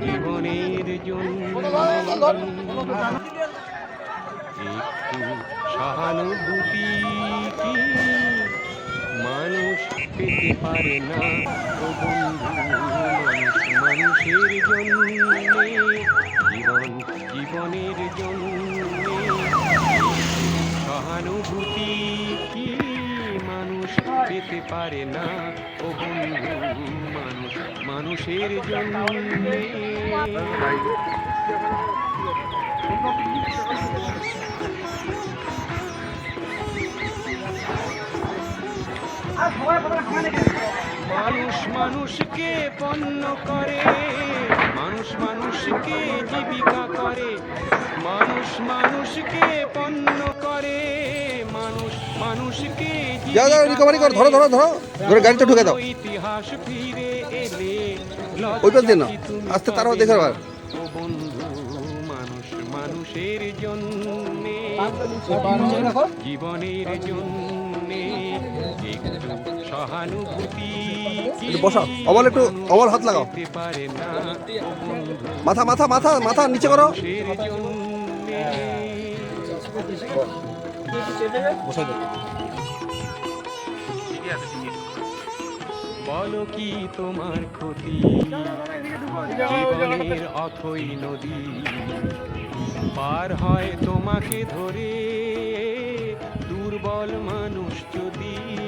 জীবনের সহানুভূতি কি মানুষ পেতে পারে না মানুষের জন্যে, জীবন জীবনের জন্যে। সহানুভূতি কি মানুষ পেতে পারে না? ও বন্ধু, মানুষ, মানুষের জন্যে। মানুষ মানুষকে পণ্য করে মানুষ মানুষকে জীবিকা করে মানুষ মানুষকে পণ্য করে মানুষ মানুষকে যাও, যাও, recovery করো, ধরো, ধরো, ধরো। ধরে গাড়িটা ঢুকে দাও। ইতিহাস ফিরে এলে ওই পাশ তুমি আস্তে তারাও দেখে আবার। ও বন্ধু মানুষ মানুষের জন্যে জীবনের জন্যে একটু একটু বসাও। একটু, অমল হাত লাগাও। মাথা মাথা মাথা মাথা নিচে করো। বলো কি তোমার ক্ষতি? জীবনের অথই নদী। পার হয় তোমাকে ধরে। দুর্বল মানুষ যদি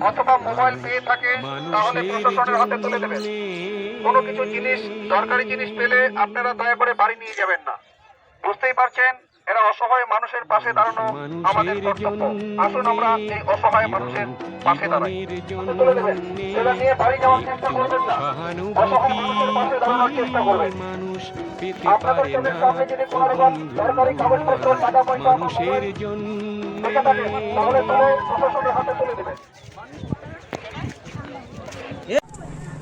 অথবা মোবাইল পেয়ে থাকে তাহলে প্রশাসনের হাতে তুলে দেবেন কোনো কিছু জিনিস দরকারি জিনিস পেলে আপনারা দয়া করে বাড়ি নিয়ে যাবেন না। বুঝতেই পারছেন? এরা অসহায় মানুষের পাশে দাঁড়ানো আমাদের কর্তব্য। আসুন আমরা এই অসহায় মানুষের পাশে দাঁড়াই। নিয়ে বাড়ি যাওয়ার চেষ্টা করবেন না। অসহায় মানুষের পাশে দাঁড়ানোর চেষ্টা করবেন। মানুষের জন্য তাহলে তুলে প্রশাসনের হাতে তুলে দেবেন।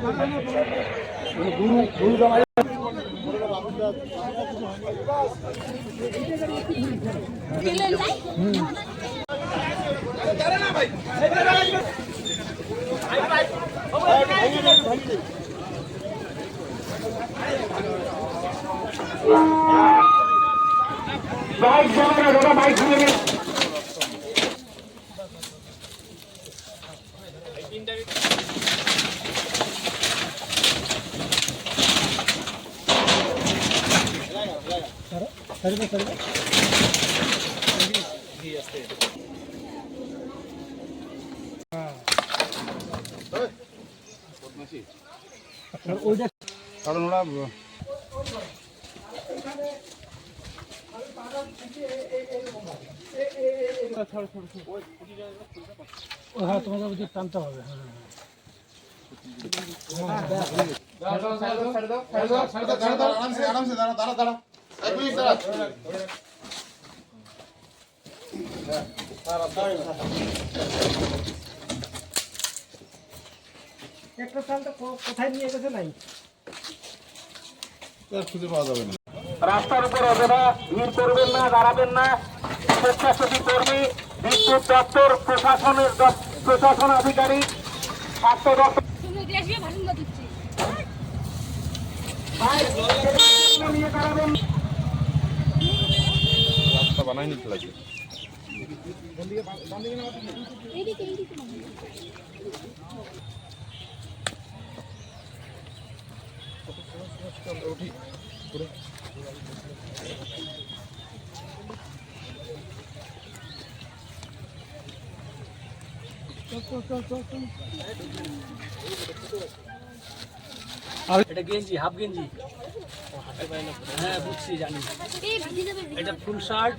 সব ব্যবস্থা আছে হ্যাঁ কারণ ওরা হ্যাঁ তোমাকে বুঝে টানতে হবে আরামসে দাঁড়া দাঁড়া দাঁড়া এক মিনিট দাঁড়া একটা চালটা কোথায় নিয়ে গেছে নাই খুঁজে পাওয়া যাবে না। রাস্তার উপর অযথা ভিড় করবেন না দাঁড়াবেন না। স্বেচ্ছাসেবী কর্মী বিদ্যুৎ দপ্তর প্রশাসনের প্রশাসন আধিকারিক স্বাস্থ্য দপ্তর। তুমি দেশে ভাষণ দিচ্ছি নিয়ে দাঁড়াবেন এইদিকে এইদিকে এটা গেঞ্জি হাফ গেঞ্জি। হ্যাঁ বুঝছি জানি। এটা ফুল শার্ট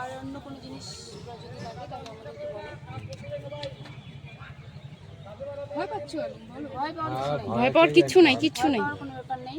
আর অন্য কোনো জিনিস যদি লাগে তাহলে আমাদেরকে বলো ভয় পাচ্ছ ভয় পাওয়ার কিছু নাই। কিছু কিচ্ছু নাই কিচ্ছু নাই ভয় পাওয়ার কোনো ব্যাপার নেই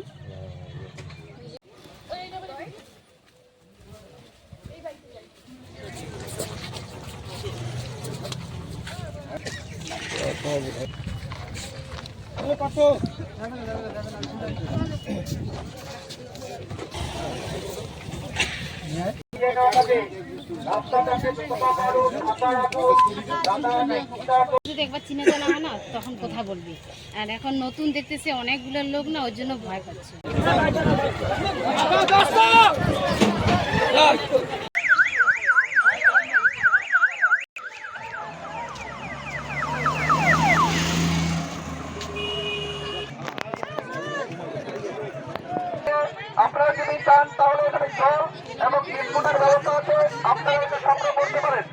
একবার চিনে জানা হয় না, তখন কথা বলবি। আর এখন নতুন দেখতেছে অনেকগুলো লোক না, ওর জন্য ভয় পাচ্ছে আপনারা যদি চান তাহলে এখানে জল এবং বিস্কুটের ব্যবস্থা আছে আপনারা এসে সংগ্রহ করতে পারেন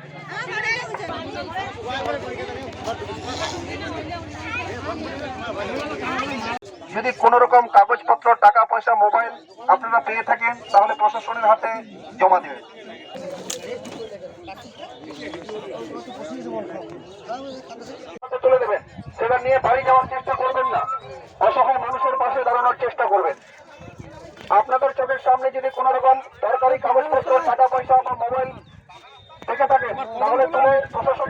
যদি কোনো রকম কাগজপত্র, টাকা পয়সা, মোবাইল আপনারা পেয়ে থাকেন, তাহলে প্রশাসনের হাতে জমা দেবেন। তুলে দেবেন। সেটা নিয়ে বাড়ি যাওয়ার চেষ্টা করবেন না। অসহায় মানুষের পাশে দাঁড়ানোর চেষ্টা করবেন। আপনাদের চোখের সামনে যদি কোনো রকম সরকারি কাগজপত্র, টাকা পয়সা বা মোবাইল থেকে থাকে, তাহলে তুলে প্রশাসন